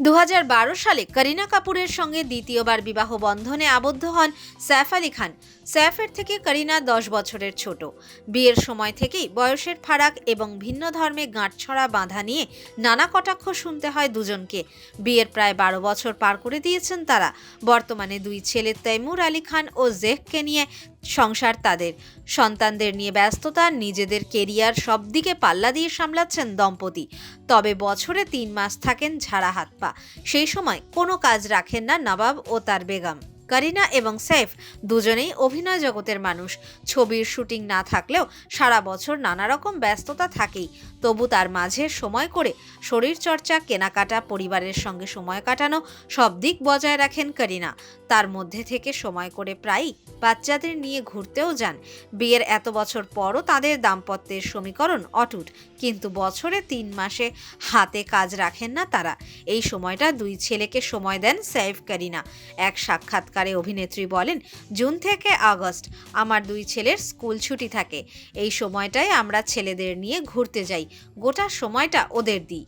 দু হাজার বারো সালে করিনা কাপুরের সঙ্গে দ্বিতীয়বার বিবাহ বন্ধনে আবদ্ধ হন সৈফ আলী খান। সৈফের থেকে করিনা দশ বছরের ছোট। বিয়ের সময় থেকেই বয়সের ফারাক এবং ভিন্ন ধর্মে গাঁটছড়া বাঁধা নিয়ে নানা কটাক্ষ শুনতে হয় দুজনকে। বিয়ের প্রায় বারো বছর পার করে দিয়েছেন তারা। বর্তমানে দুই ছেলে তৈমুর আলী খান ও জেহকে নিয়ে সংসার তাদের। সন্তানদের নিয়ে ব্যস্ততা, নিজেদের কেরিয়ার সব দিকে পাল্লা দিয়ে সামলাচ্ছেন দম্পতি। তবে বছরে তিন মাস থাকেন ঝাড়া হাত পা। সেই সময় কোনো কাজ রাখেন না নবাব ও তার বেগম। করিনা এবং সৈফ দুজনেই অভিনয় জগতের মানুষ। ছবির শুটিং না থাকলেও সারা বছর নানা রকম ব্যস্ততা থাকেই। তবু তার মাঝে সময় করে শরীরচর্চা কেনাকাটা, পরিবারের সঙ্গে সময় কাটানো সব দিক বজায় রাখেন করিনা। তার মধ্যে থেকে সময় করে প্রায়ই বাচ্চাদের নিয়ে ঘুরতেও যান। বিয়ের এত বছর পরও তাদের দাম্পত্যের সমীকরণ অটুট, কিন্তু বছরে তিন মাসে হাতে কাজ রাখেন না তারা। এই সময়টা দুই ছেলেকে সময় দেন সাইফ করিনা। এক সাক্ষাৎকারে অভিনেত্রী বলেন, জুন থেকে আগস্ট আমার দুই ছেলের স্কুল ছুটি থাকে। এই সময়টায় আমরা ছেলেদের নিয়ে ঘুরতে যাই। গোটা সময়টা ওদের দিই।